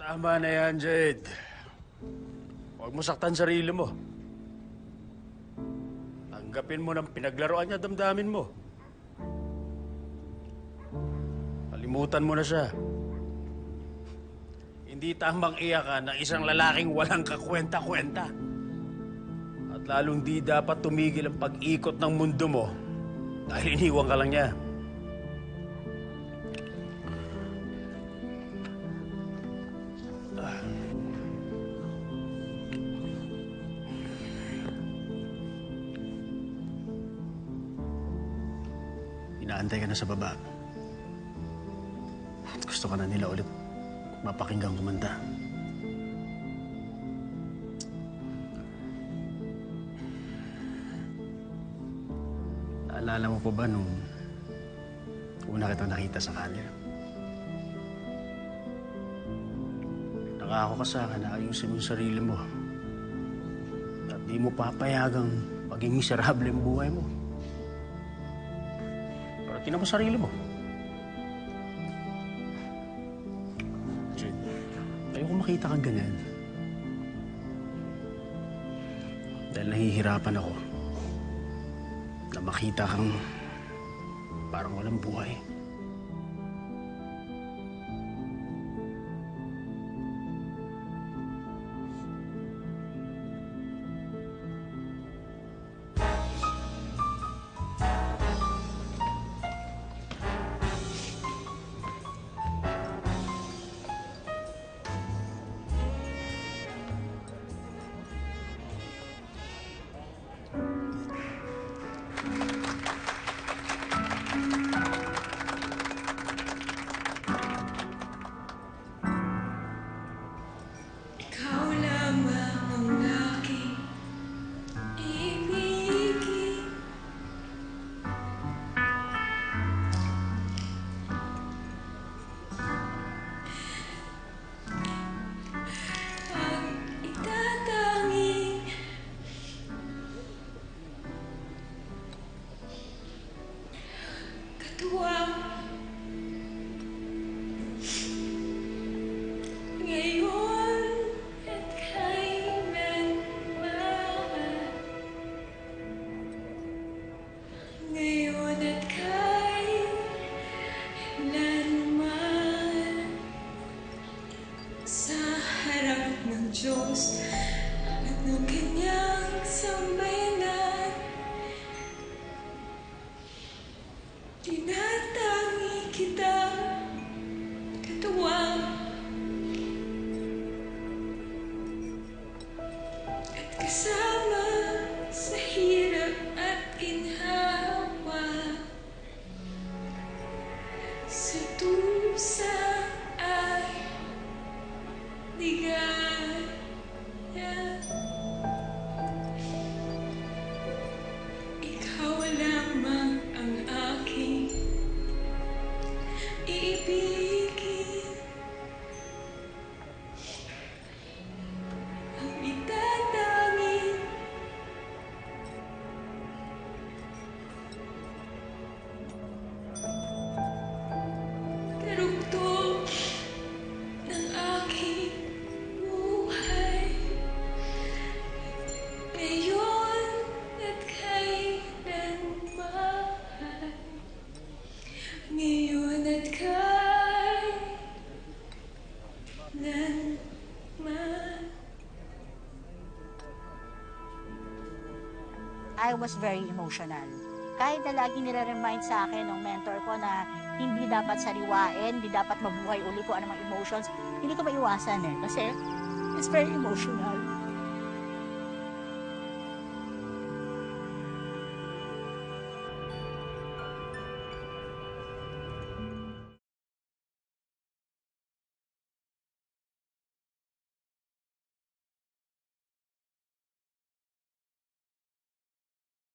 Tama na yan, Jade. Huwag mo saktan sarili mo. Tanggapin mo ng pinaglaruan niya damdamin mo. Kalimutan mo na siya. Hindi tamang iyakan ng isang lalaking walang kakwenta-kwenta. At lalong di dapat tumigil ang pag-ikot ng mundo mo dahil iniwan ka lang niya. Inaantay ka na sa baba. At gusto ka na nila ulit mapakinggang kumanta. Naalala mo po ba nung una kitang nakita sa kanila? Nakako ka sa akin na ayusin mo yung sarili mo. At di mo papayagang maging miserable ang buhay mo. Tinan mo sarili mo. Jade, ayoko makita kang ganyan. Dahil nahihirapan ako na makita kang parang walang buhay. Diyos at ng kanyang sambayanan Tinatangi kita I was very emotional. Kahit na lagi nire-remind sa akin ng mentor ko na hindi dapat sariwain, hindi dapat mabuhay uli ko anumang emotions, hindi ko maiwasan eh. Kasi it's very emotional.